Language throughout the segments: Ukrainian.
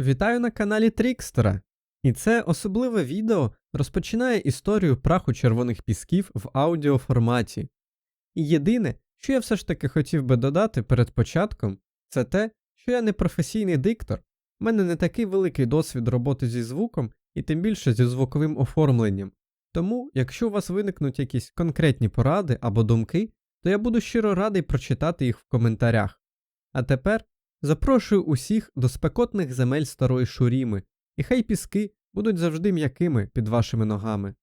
Вітаю на каналі Трікстера. І це особливе відео розпочинає історію праху червоних пісків в аудіоформаті. І єдине, що я все ж таки хотів би додати перед початком, це те, що я не професійний диктор, у мене не такий великий досвід роботи зі звуком і тим більше зі звуковим оформленням. Тому, якщо у вас виникнуть якісь конкретні поради або думки, то я буду щиро радий прочитати їх в коментарях. А тепер запрошую усіх до спекотних земель старої Шуріми, і хай піски будуть завжди м'якими під вашими ногами.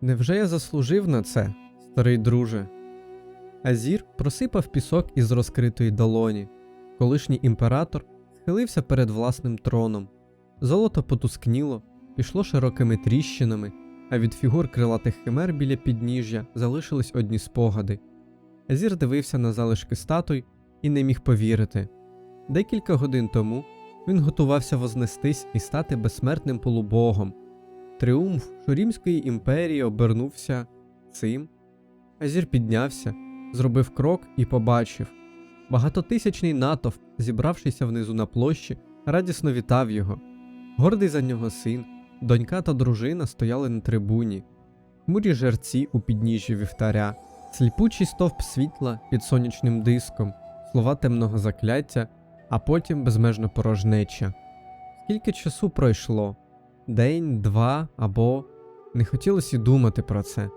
Невже я заслужив на це, старий друже? Азір просипав пісок із розкритої долоні. Колишній імператор схилився перед власним троном. Золото потускніло, пішло широкими тріщинами, а від фігур крилатих химер біля підніжжя залишились одні спогади. Азір дивився на залишки статуй і не міг повірити. Декілька годин тому він готувався вознестись і стати безсмертним полубогом. Тріумф Шурімської імперії обернувся цим. Азір піднявся, зробив крок і побачив. Багатотисячний натовп, зібравшися внизу на площі, радісно вітав його. Гордий за нього син, донька та дружина стояли на трибуні, хмурі жерці у підніжжі вівтаря, сліпучий стовп світла під сонячним диском, слова темного закляття, а потім безмежно порожнеча. Скільки часу пройшло? День, два або не хотілося й думати про це.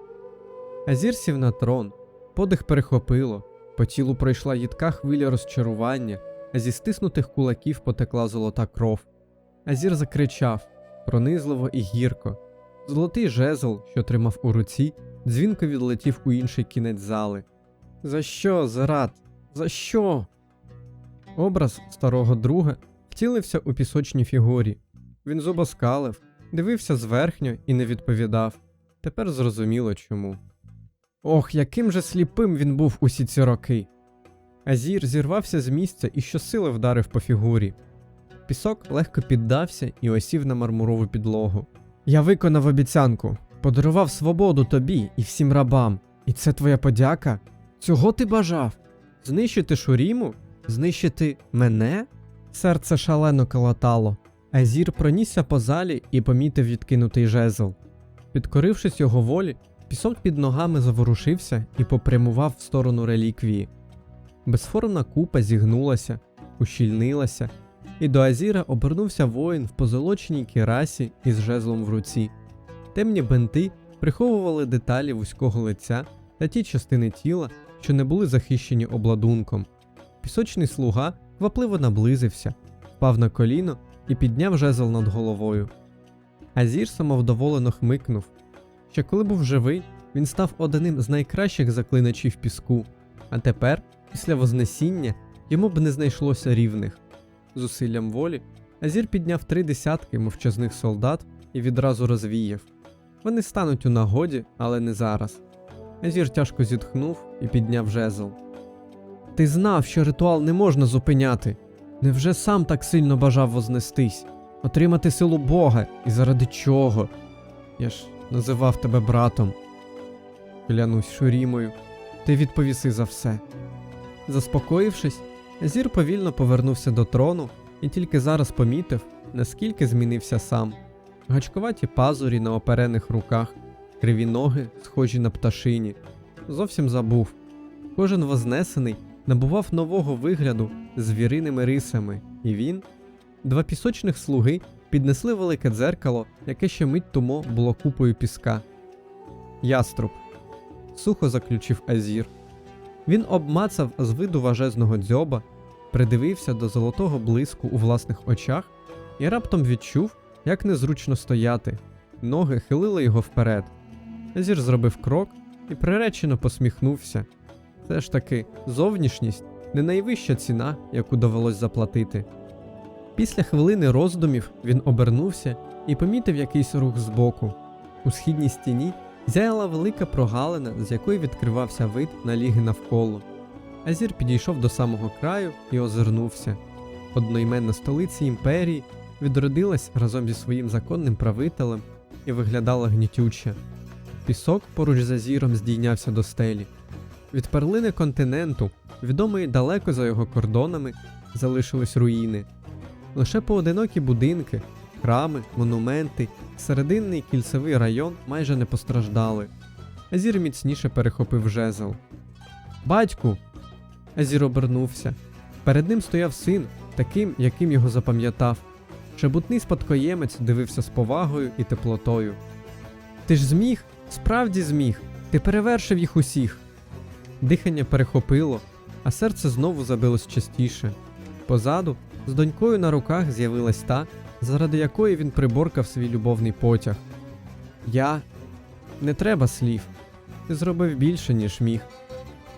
Азір сів на трон, подих перехопило, по тілу пройшла їдка хвиля розчарування, а зі стиснутих кулаків потекла золота кров. Азір закричав пронизливо і гірко. Золотий жезл, що тримав у руці, дзвінко відлетів у інший кінець зали. За що, Зарат? За що? Образ старого друга втілився у пісочній фігурі. Він зубоскалив, дивився зверхньо і не відповідав. Тепер зрозуміло чому. Ох, яким же сліпим він був усі ці роки. Азір зірвався з місця і щосили вдарив по фігурі. Пісок легко піддався і осів на мармурову підлогу. Я виконав обіцянку, подарував свободу тобі і всім рабам. І це твоя подяка? Цього ти бажав? Знищити Шуріму? Знищити мене? Серце шалено калатало. Азір пронісся по залі і помітив відкинутий жезл. Підкорившись його волі, пісок під ногами заворушився і попрямував в сторону реліквії. Безформна купа зігнулася, ущільнилася, і до Азіра обернувся воїн в позолоченій кірасі із жезлом в руці. Темні бенти приховували деталі вузького лиця та ті частини тіла, що не були захищені обладунком. Пісочний слуга квапливо наблизився, впав на коліно і підняв жезл над головою. Азір самовдоволено хмикнув. Ще коли був живий, він став одним з найкращих заклиначів піску, а тепер, після Вознесіння, йому б не знайшлося рівних. Зусиллям волі Азір підняв три десятки мовчазних солдат і відразу розвіяв. Вони стануть у нагоді, але не зараз. Азір тяжко зітхнув і підняв жезл. Ти знав, що ритуал не можна зупиняти. Невже сам так сильно бажав вознестись, отримати силу Бога і заради чого? Я ж називав тебе братом. Клянусь Шурімою, ти відповіси за все. Заспокоївшись, Азір повільно повернувся до трону і тільки зараз помітив, наскільки змінився сам. Гачкуваті пазурі на оперених руках, криві ноги, схожі на пташині. Зовсім забув. Кожен вознесений набував нового вигляду з звіриними рисами, і він, два пісочних слуги, піднесли велике дзеркало, яке ще мить тому було купою піска. Яструб. Сухо заключив Азір. Він обмацав з виду важезного дзьоба, придивився до золотого блиску у власних очах і раптом відчув, як незручно стояти. Ноги хилили його вперед. Азір зробив крок і приречено посміхнувся. Все ж таки, зовнішність не найвища ціна, яку довелось заплатити. Після хвилини роздумів він обернувся і помітив якийсь рух збоку. У східній стіні зяяла велика прогалина, з якої відкривався вид на ліги навколо. Азір підійшов до самого краю і озирнувся. Одноіменна столиця імперії відродилась разом зі своїм законним правителем і виглядала гнітюче. Пісок поруч з Азіром здійнявся до стелі. Від перлини континенту, відомої далеко за його кордонами, залишились руїни. Лише поодинокі будинки, храми, монументи, серединний кільцевий район майже не постраждали. Азір міцніше перехопив жезл. Батьку. Азір обернувся. Перед ним стояв син, таким, яким його запам'ятав. Шебутний спадкоємець дивився з повагою і теплотою. Ти ж зміг? Справді зміг. Ти перевершив їх усіх. Дихання перехопило, а серце знову забилось частіше. Позаду, з донькою на руках, з'явилась та, заради якої він приборкав свій любовний потяг. Я не треба слів. Ти зробив більше, ніж міг.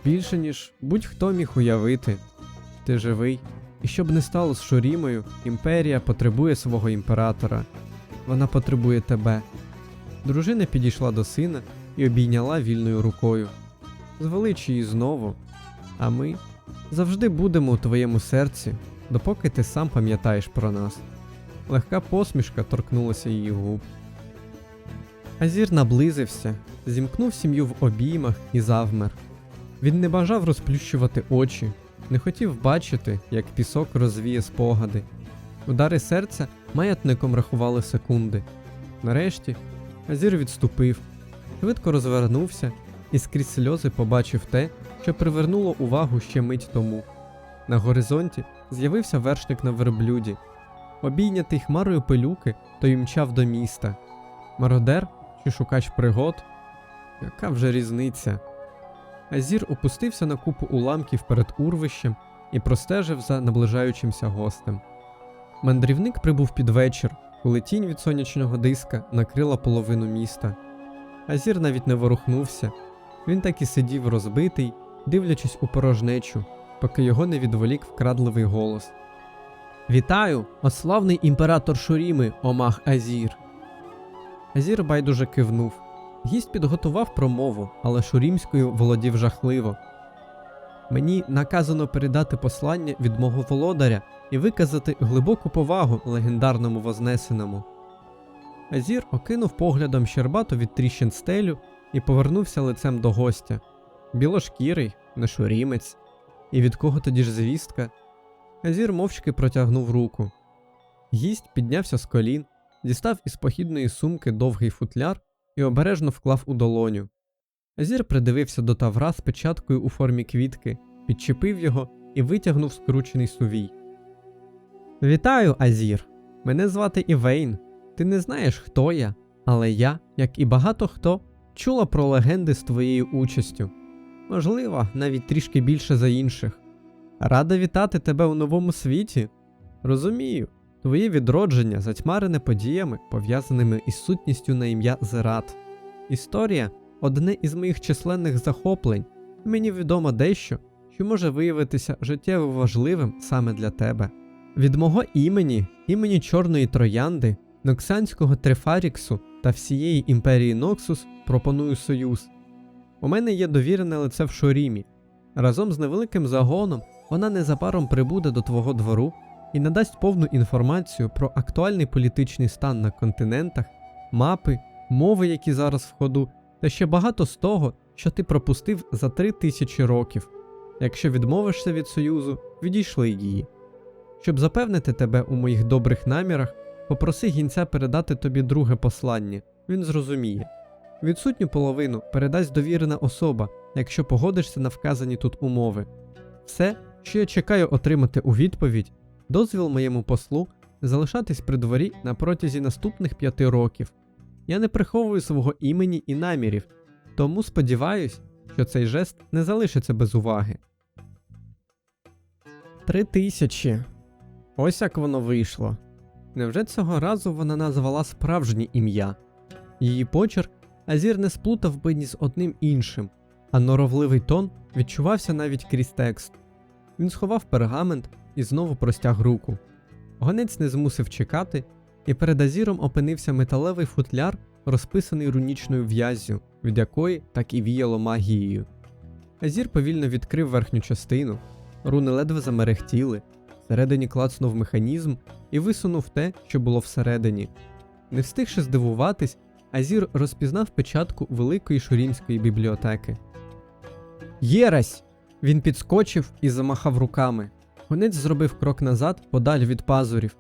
Більше, ніж будь-хто міг уявити. Ти живий. І щоб не стало з Шурімою, імперія потребує свого імператора. Вона потребує тебе. Дружина підійшла до сина і обійняла вільною рукою. Звелич її знову. А ми завжди будемо у твоєму серці, допоки ти сам пам'ятаєш про нас. Легка посмішка торкнулася її губ. Азір наблизився, зімкнув сім'ю в обіймах і завмер. Він не бажав розплющувати очі, не хотів бачити, як пісок розвіє спогади. Удари серця маятником рахували секунди. Нарешті Азір відступив, швидко розвернувся і скрізь сльози побачив те, що привернуло увагу ще мить тому. На горизонті з'явився вершник на верблюді. Обійнятий хмарою пилюки, той мчав до міста. Мародер чи шукач пригод? Яка вже різниця? Азір опустився на купу уламків перед урвищем і простежив за наближаючимся гостем. Мандрівник прибув під вечір, коли тінь від сонячного диска накрила половину міста. Азір навіть не ворухнувся. Він так і сидів розбитий, дивлячись у порожнечу, поки його не відволік вкрадливий голос. Вітаю, ославний імператор Шуріми, Омах Азір. Азір байдуже кивнув. Гість підготував промову, але шурімською володів жахливо. Мені наказано передати послання від мого володаря і виказати глибоку повагу легендарному Вознесеному. Азір окинув поглядом щербату від тріщин стелю і повернувся лицем до гостя. Білошкірий, не шурімець. І від кого тоді ж звістка? Азір мовчки протягнув руку. Гість піднявся з колін, дістав із похідної сумки довгий футляр і обережно вклав у долоню. Азір придивився до тавра з печаткою у формі квітки, підчепив його і витягнув скручений сувій. Вітаю, Азір! Мене звати Івейн. Ти не знаєш, хто я, але я, як і багато хто, чула про легенди з твоєю участю. Можливо, навіть трішки більше за інших. Рада вітати тебе у новому світі. Розумію, твоє відродження затьмарене подіями, пов'язаними із сутністю на ім'я Зерат. Історія одне із моїх численних захоплень, і мені відомо дещо, що може виявитися життєво важливим саме для тебе. Від мого імені, імені Чорної Троянди, Ноксанського Трефаріксу та всієї імперії Ноксус пропоную союз. У мене є довірене лице в Шорімі. Разом з невеликим загоном вона незабаром прибуде до твого двору і надасть повну інформацію про актуальний політичний стан на континентах, мапи, мови, які зараз в ходу, та ще багато з того, що ти пропустив за три тисячі років. Якщо відмовишся від союзу, відійшли її. Щоб запевнити тебе у моїх добрих намірах, попроси гінця передати тобі друге послання, він зрозуміє. Відсутню половину передасть довірена особа, якщо погодишся на вказані тут умови. Все, що я чекаю отримати у відповідь, дозвіл моєму послу залишатись при дворі на протязі наступних п'яти років. Я не приховую свого імені і намірів, тому сподіваюсь, що цей жест не залишиться без уваги. Три тисячі. Ось як воно вийшло. Невже цього разу вона назвала справжнє ім'я? Її почерк Азір не сплутав би ні з одним іншим, а норовливий тон відчувався навіть крізь текст. Він сховав пергамент і знову простяг руку. Гонець не змусив чекати, і перед Азіром опинився металевий футляр, розписаний рунічною в'яззю, від якої так і віяло магією. Азір повільно відкрив верхню частину, руни ледве замерехтіли, всередині клацнув механізм і висунув те, що було всередині. Не встигши здивуватись, Азір розпізнав печатку великої шурінської бібліотеки. Єрась! Він підскочив і замахав руками. Гонець зробив крок назад, подаль від пазурів.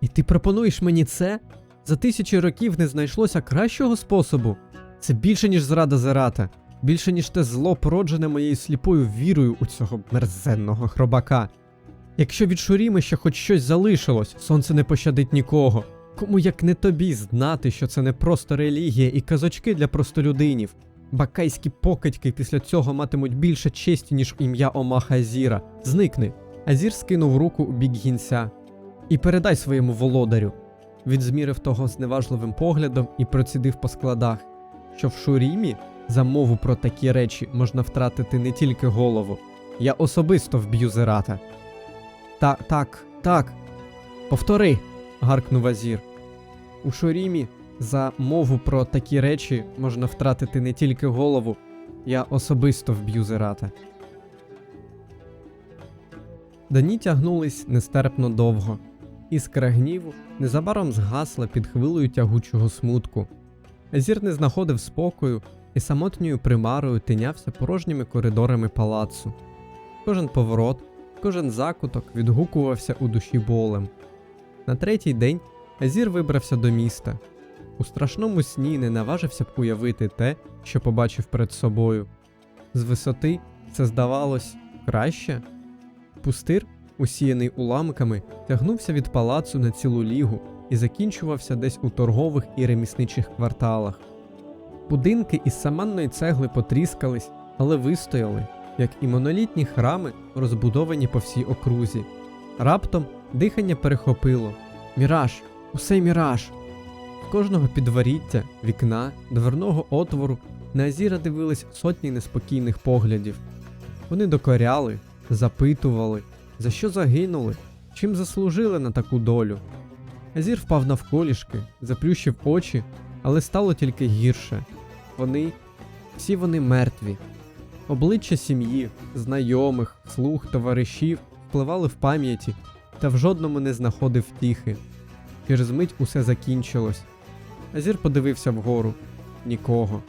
І ти пропонуєш мені це? За тисячі років не знайшлося кращого способу. Це більше, ніж зрада Зерата, більше, ніж те зло, породжене моєю сліпою вірою у цього мерзенного хробака. Якщо від Шуріми хоч щось залишилось, сонце не пощадить нікого. Кому як не тобі знати, що це не просто релігія і казочки для простолюдинів. Бакайські покидьки після цього матимуть більше честі, ніж ім'я Омаха Азіра. Зникни. Азір скинув руку у бік гінця. І передай своєму володарю. Він змірив того зневажливим поглядом і процідив по складах, що в Шурімі за мову про такі речі можна втратити не тільки голову. Я особисто вб'ю Зерата. Та, так, так. Повтори. гаркнув Азір. У Шурімі за мову про такі речі можна втратити не тільки голову. Я особисто вб'ю Зерата. Дані тягнулись нестерпно довго. Іскра гніву незабаром згасла під хвилею тягучого смутку. Азір не знаходив спокою і самотньою примарою тинявся порожніми коридорами палацу. Кожен поворот, кожен закуток відгукувався у душі болем. На третій день Азір вибрався до міста. У страшному сні не наважився б уявити те, що побачив перед собою. З висоти це здавалось краще. Пустир, усіяний уламками, тягнувся від палацу на цілу лігу і закінчувався десь у торгових і ремісничих кварталах. Будинки із саманної цегли потріскались, але вистояли, як і монолітні храми, розбудовані по всій окрузі. Раптом дихання перехопило. Міраж, усе міраж. З кожного підворіття, вікна, дверного отвору на Азіра дивились сотні неспокійних поглядів. Вони докоряли, запитували, за що загинули, чим заслужили на таку долю. Азір впав навколішки, заплющив очі, але стало тільки гірше. Вони, всі вони мертві. Обличчя сім'ї, знайомих, слуг, товаришів впливали в пам'яті, та в жодному не знаходив втіхи. Через мить усе закінчилось. Азір подивився вгору нікого.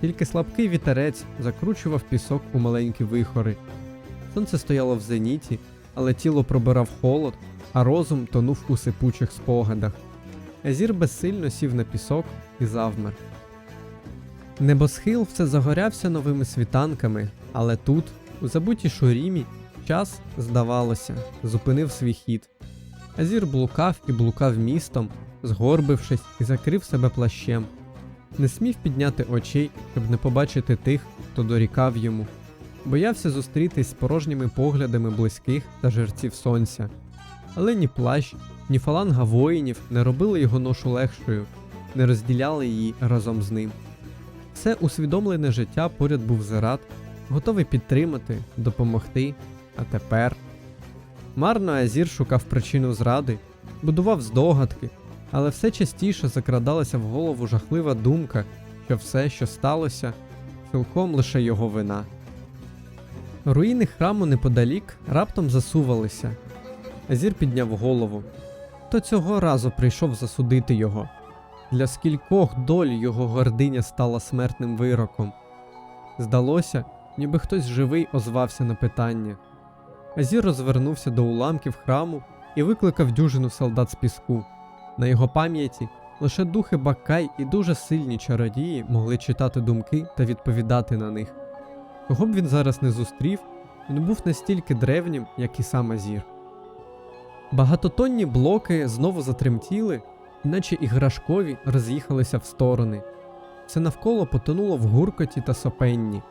Тільки слабкий вітерець закручував пісок у маленькі вихори. Сонце стояло в зеніті, але тіло пробирав холод, а розум тонув у сипучих спогадах. Азір безсильно сів на пісок і завмер. Небосхил все загорявся новими світанками, але тут, у забутій шурімі, час, здавалося, зупинив свій хід. Азір блукав і блукав містом, згорбившись і закрив себе плащем. Не смів підняти очей, щоб не побачити тих, хто дорікав йому. Боявся зустрітись з порожніми поглядами близьких та жерців сонця. Але ні плащ, ні фаланга воїнів не робили його ношу легшою, не розділяли її разом з ним. Все усвідомлене життя поряд був Зерат, готовий підтримати, допомогти, а тепер. Марно Азір шукав причину зради, будував здогадки, але все частіше закрадалася в голову жахлива думка, що все, що сталося, цілком лише його вина. Руїни храму неподалік раптом засувалися. Азір підняв голову. То цього разу прийшов засудити його. Для скількох доль його гординя стала смертним вироком. Здалося, ніби хтось живий озвався на питання. Азір розвернувся до уламків храму і викликав дюжину солдат з піску. На його пам'яті лише духи Бакай і дуже сильні чародії могли читати думки та відповідати на них. Кого б він зараз не зустрів, він був настільки древнім, як і сам Азір. Багатотонні блоки знову затремтіли, наче іграшкові роз'їхалися в сторони. Все навколо потонуло в гуркоті та сопенні.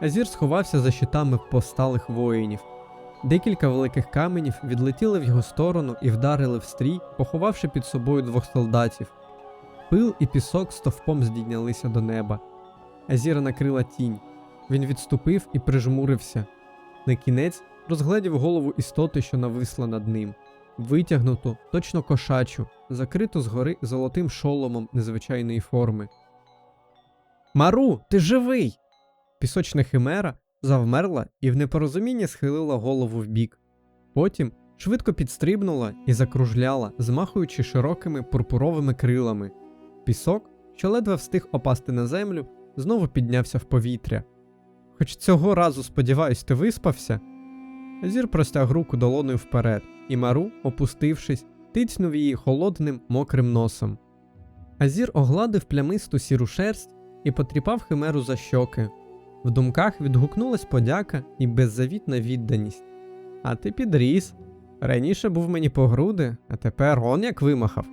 Азір сховався за щитами посталих воїнів. Декілька великих каменів відлетіли в його сторону і вдарили в стрій, поховавши під собою двох солдатів. Пил і пісок стовпом здійнялися до неба. Азіра накрила тінь. Він відступив і прижмурився. На кінець розгледів голову істоти, що нависла над ним, витягнуту, точно кошачу, закриту згори золотим шоломом незвичайної форми. Мару, ти живий! Пісочна химера завмерла і в непорозумінні схилила голову вбік. Потім швидко підстрибнула і закружляла, змахуючи широкими пурпуровими крилами. Пісок, що ледве встиг опасти на землю, знову піднявся в повітря. Хоч цього разу, сподіваюсь, ти виспався. Азір простяг руку долоною вперед, і Мару, опустившись, тицьнув її холодним мокрим носом. Азір огладив плямисту сіру шерсть і потріпав химеру за щоки. В думках відгукнулась подяка і беззавітна відданість. А ти підріс. Раніше був мені по груди, а тепер он як вимахав.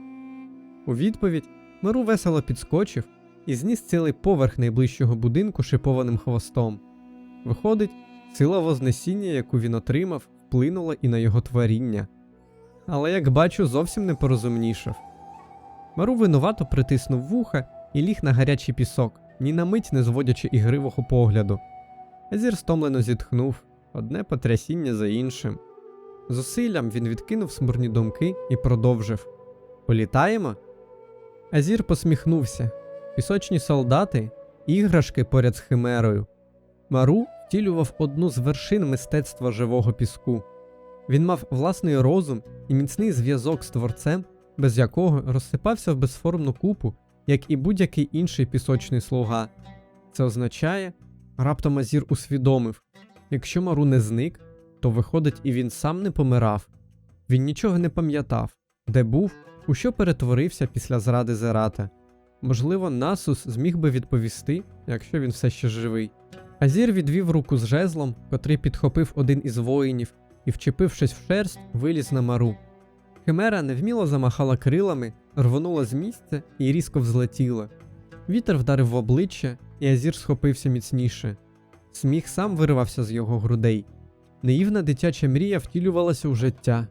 У відповідь Миру весело підскочив і зніс цілий поверх найближчого будинку шипованим хвостом. Виходить, сила Вознесіння, яку він отримав, вплинула і на його творіння. Але, як бачу, зовсім не порозумнішав. Мару винувато притиснув вуха і ліг на гарячий пісок, ні на мить не зводячи ігривого погляду. Азір стомлено зітхнув, одне потрясіння за іншим. Зусиллям він відкинув смурні думки і продовжив Політаємо? Азір посміхнувся. Пісочні солдати, іграшки поряд з химерою. Мару втілював одну з вершин мистецтва живого піску. Він мав власний розум і міцний зв'язок з творцем, без якого розсипався в безформну купу, як і будь-який інший пісочний слуга. Це означає, раптом Азір усвідомив, якщо Мару не зник, то виходить, і він сам не помирав. Він нічого не пам'ятав, де був, у що перетворився після зради Зерата. Можливо, Насус зміг би відповісти, якщо він все ще живий. Азір відвів руку з жезлом, котрий підхопив один із воїнів, і, вчепившись в шерсть, виліз на мару. Химера невміло замахала крилами, рвонула з місця і різко взлетіла. Вітер вдарив в обличчя, і Азір схопився міцніше. Сміх сам виривався з його грудей. Наївна дитяча мрія втілювалася у життя.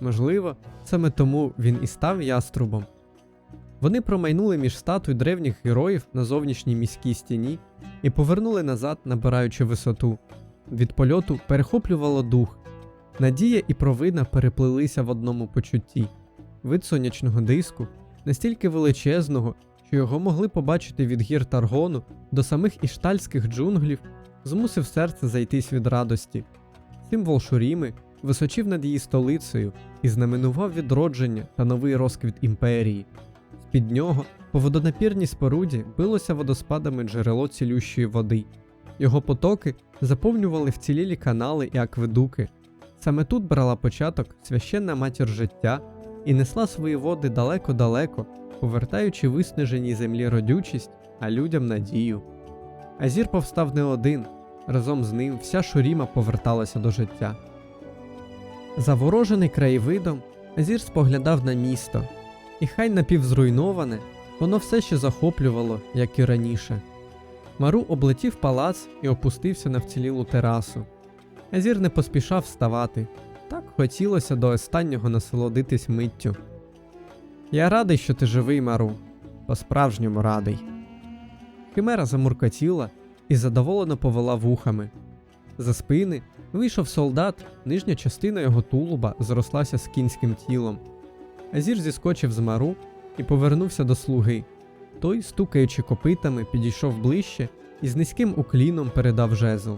Можливо, саме тому він і став яструбом. Вони промайнули між статуй древніх героїв на зовнішній міській стіні і повернули назад, набираючи висоту. Від польоту перехоплювало дух. Надія і провина переплилися в одному почутті. Вид сонячного диску, настільки величезного, що його могли побачити від гір Таргону до самих іштальських джунглів, змусив серце зайтись від радості. Символ Шуріми височив над її столицею і знаменував відродження та новий розквіт імперії. З-під нього по водонапірній споруді билося водоспадами джерело цілющої води. Його потоки заповнювали вцілілі канали і акведуки. Саме тут брала початок священна матір життя і несла свої води далеко-далеко, повертаючи виснаженій землі родючість, а людям надію. Азір повстав не один, разом з ним вся Шуріма поверталася до життя. Заворожений краєвидом, Азір споглядав на місто, і хай напівзруйноване, воно все ще захоплювало, як і раніше. Мару облетів палац і опустився на вцілілу терасу. Азір не поспішав вставати, так хотілося до останнього насолодитись миттю. Я радий, що ти живий, Мару, по-справжньому радий. Химера замуркотіла і задоволено повела вухами. За спини вийшов солдат, нижня частина його тулуба зрослася з кінським тілом. Азір зіскочив з мару і повернувся до слуги. Той, стукаючи копитами, підійшов ближче і з низьким укліном передав жезл.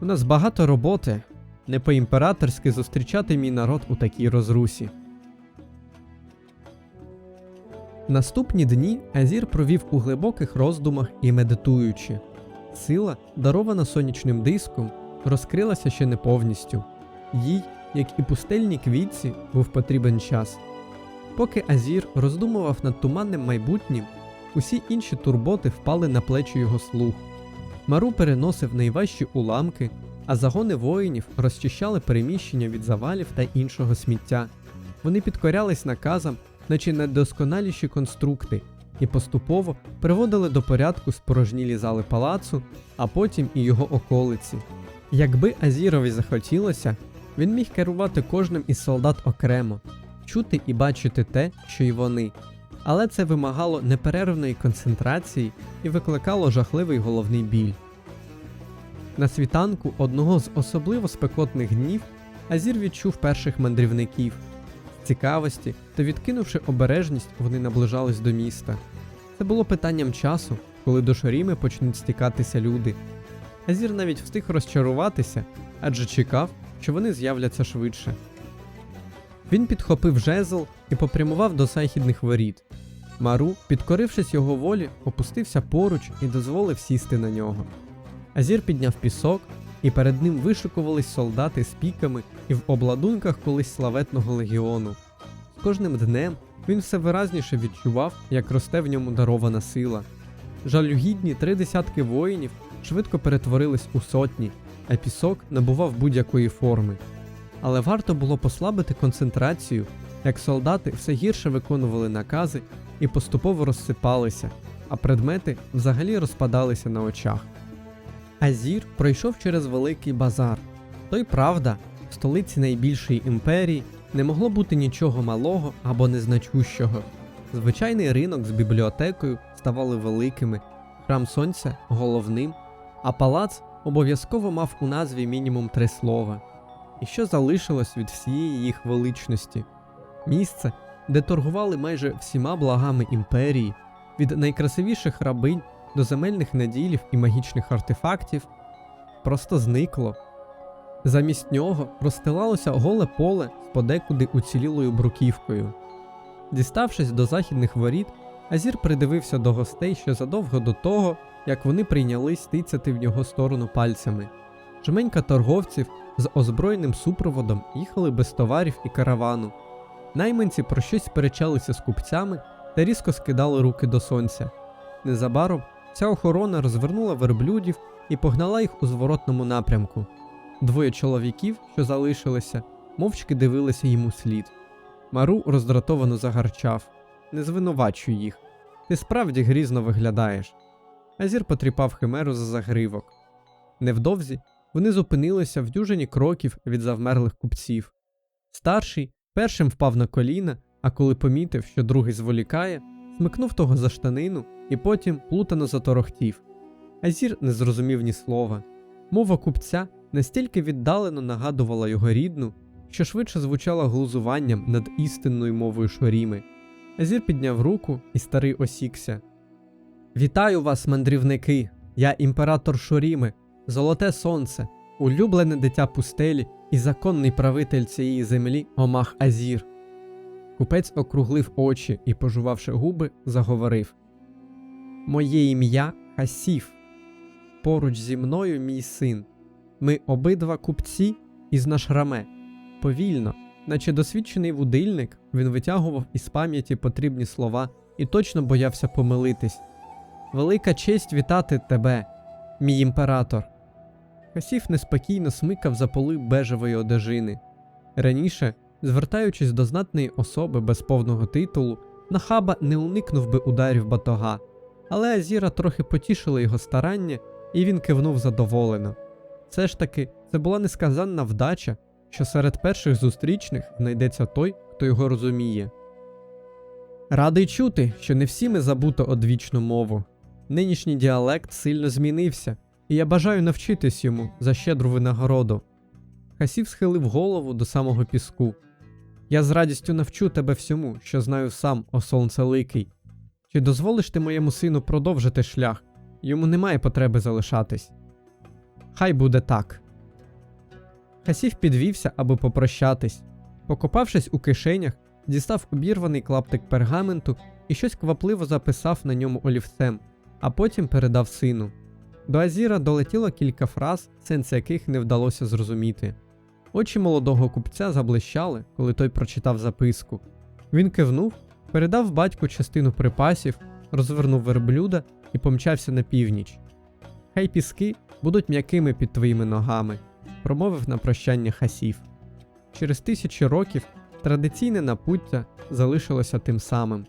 У нас багато роботи, не по-імператорськи зустрічати мій народ у такій розрусі. Наступні дні Азір провів у глибоких роздумах і медитуючи. Сила, дарована сонячним диском, розкрилася ще не повністю. Їй, як і пустельній квітці, був потрібен час. Поки Азір роздумував над туманним майбутнім, усі інші турботи впали на плечі його слуг. Мару переносив найважчі уламки, а загони воїнів розчищали переміщення від завалів та іншого сміття. Вони підкорялись наказам, наче найдосконаліші конструкти, і поступово приводили до порядку спорожнілі зали палацу, а потім і його околиці. Якби Азірові захотілося, він міг керувати кожним із солдат окремо, чути і бачити те, що й вони. Але це вимагало неперервної концентрації і викликало жахливий головний біль. На світанку одного з особливо спекотних днів Азір відчув перших мандрівників. З цікавості та відкинувши обережність, вони наближались до міста. Це було питанням часу, коли до Шоріми почнуть стікатися люди. Азір навіть встиг розчаруватися, адже чекав, що вони з'являться швидше. Він підхопив жезл і попрямував до західних воріт. Мару, підкорившись його волі, опустився поруч і дозволив сісти на нього. Азір підняв пісок, і перед ним вишикувались солдати з піками і в обладунках колись славетного легіону. З кожним днем він все виразніше відчував, як росте в ньому дарована сила. Жалюгідні три десятки воїнів швидко перетворились у сотні, а пісок набував будь-якої форми. Але варто було послабити концентрацію, як солдати все гірше виконували накази і поступово розсипалися, а предмети взагалі розпадалися на очах. Азір пройшов через великий базар. Той правда, в столиці найбільшої імперії не могло бути нічого малого або незначущого. Звичайний ринок з бібліотекою ставали великими, храм сонця головним, а палац обов'язково мав у назві мінімум три слова. І що залишилось від всієї їх величності? Місце, де торгували майже всіма благами імперії, від найкрасивіших рабинь до земельних наділів і магічних артефактів, просто зникло. Замість нього розстилалося голе поле з подекуди уцілілою бруківкою. Діставшись до західних воріт, Азір придивився до гостей ще задовго до того, як вони прийнялись тицяти в його сторону пальцями. Жменька торговців з озброєним супроводом їхали без товарів і каравану. Найманці про щось сперечалися з купцями та різко скидали руки до сонця. Незабаром ця охорона розвернула верблюдів і погнала їх у зворотному напрямку. Двоє чоловіків, що залишилися, мовчки дивилися йому слід. Мару роздратовано загарчав. Не звинувачуй їх. Ти справді грізно виглядаєш. Азір потріпав химеру за загривок. Невдовзі вони зупинилися в дюжині кроків від завмерлих купців. Старший першим впав на коліна, а коли помітив, що другий зволікає, смикнув того за штанину і потім плутано заторохтів. Азір не зрозумів ні слова. Мова купця настільки віддалено нагадувала його рідну, що швидше звучала глузуванням над істинною мовою Шоріми. Азір підняв руку, і старий осікся. Вітаю вас, мандрівники! Я імператор Шоріми, золоте сонце, улюблене дитя пустелі і законний правитель цієї землі Омах Азір. Купець округлив очі і, пожувавши губи, заговорив: Моє ім'я Хасіф. Поруч зі мною мій син. Ми обидва купці із нашраме. Повільно, наче досвідчений вудильник, він витягував із пам'яті потрібні слова і точно боявся помилитись. Велика честь вітати тебе, мій імператор. Хасіф неспокійно смикав за поли бежевої одежини. Раніше, звертаючись до знатної особи без повного титулу, Нахаба не уникнув би ударів батога, але Азіра трохи потішили його старання, і він кивнув задоволено. Все ж таки, це була несказанна вдача, що серед перших зустрічних знайдеться той, хто його розуміє. Радий чути, що не всі ми забуто одвічну мову. Нинішній діалект сильно змінився, і я бажаю навчитись йому за щедру винагороду. Хасів схилив голову до самого піску. Я з радістю навчу тебе всьому, що знаю сам, о сонцеликий. Чи дозволиш ти моєму сину продовжити шлях? Йому немає потреби залишатись. Хай буде так. Хасів підвівся, аби попрощатись. Покопавшись у кишенях, дістав обірваний клаптик пергаменту і щось квапливо записав на ньому олівцем, а потім передав сину. До Азіра долетіло кілька фраз, сенс яких не вдалося зрозуміти. Очі молодого купця заблищали, коли той прочитав записку. Він кивнув, передав батьку частину припасів, розвернув верблюда і помчався на північ. Хай піски будуть м'якими під твоїми ногами, промовив на прощання хасів. Через тисячі років традиційне напуття залишилося тим самим.